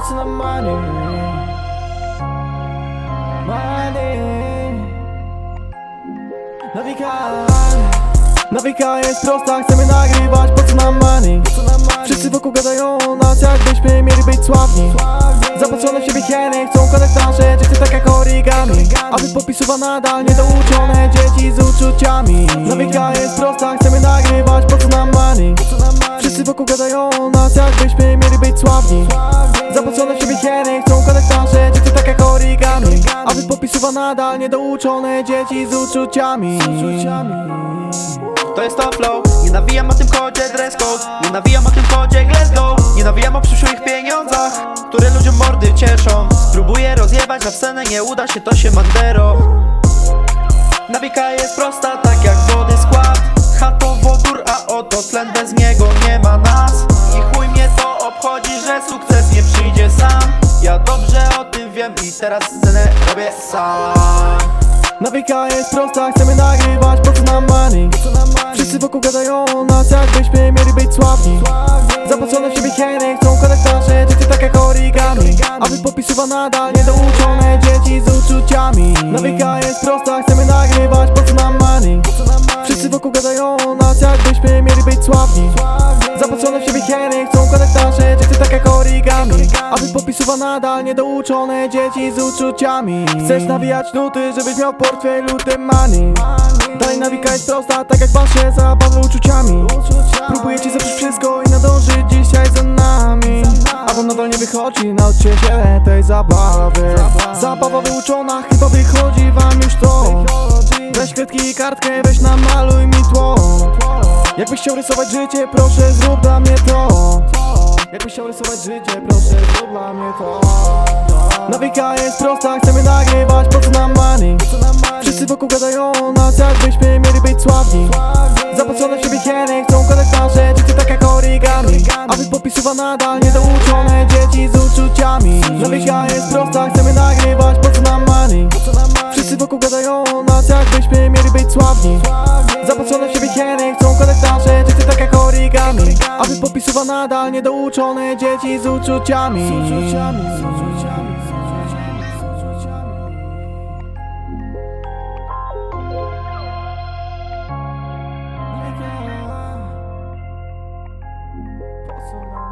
co na money? Money. Nawika Nawika jest prosta, chcemy nagrywać, po co nam money? Wszyscy wokół gadają o nas, jakbyśmy mieli być sławni. Zapatrzone w siebie hieny, chcą konektarze, dzieci tak jak origami. Aby popisuwa nadal niedouczone dzieci z uczuciami. Nawika jest prosta, chcemy nagrywać, po co nam money? Wszyscy wokół gadają o nas, jakbyśmy mieli być sławni Popisuwa nadal niedouczone dzieci z uczuciami. To jest to flow. Nie nawijam o tym kodzie dress code. Nie nawijam o tym kodzie let's go Nie nawijam o przyszłych pieniądzach Które ludziom mordy cieszą. Spróbuję rozjebać na scenę Nie uda się to się Mandero. Nawika jest prosta tak jak wody skład. Chato wodór, a oto tlen Bez niego nie ma nas. I chuj mnie to obchodzi, że sukces nie przyjdzie sam. Ja dobrze o tym wiem i teraz robię sam Nawika jest prosta, chcemy nagrywać, po co nam money? Wszyscy wokół gadają o nas, jakbyśmy mieli być sławni. Zapatrzone w siebie hieny, chcą konektarze, dzieci tak jak origami. Aby popisuwa nadal niedouczone dzieci z uczuciami. Nawika jest prosta, chcemy nagrywać, po co nam money? Wszyscy wokół gadają o nas, jakbyśmy mieli być sławni. Zapatrzone w siebie hieny, chcą konektarze, Popisuwa nadal niedouczone dzieci z uczuciami. Chcesz nawijać nuty, żebyś miał w portfelu tym money. Dalej nawika jest prosta, tak jak wasze zabawy uczuciami. Próbuję ci zepsuć wszystko i nadążyć dzisiaj za nami. A wam nadal nie wychodzi, nauczcie się tej zabawy. Zabawa wyuczona, chyba wychodzi wam już to. Weź kredki i kartkę, weź namaluj mi tło. Jakbyś chciał rysować życie, proszę zrób dla mnie to Jakbyś chciał rysować życie, proszę zrób dla mnie to. Nawika jest prosta, chcemy nagrywać, po co nam money? Wszyscy wokół gadają o nas, jakbyśmy mieli być sławni. Zapatrzone w siebie hieny, chcą konektarze, dzieci tak jak origami. Aby popisuwa nadal niedouczone dzieci z uczuciami. Nawika jest prosta, chcemy nagrywać, po co nam money? Wszyscy wokół gadają o nas, jakbyśmy mieli być sławni To nadal niedouczone dzieci z uczuciami. Z uczuciami, z uczuciami. so long.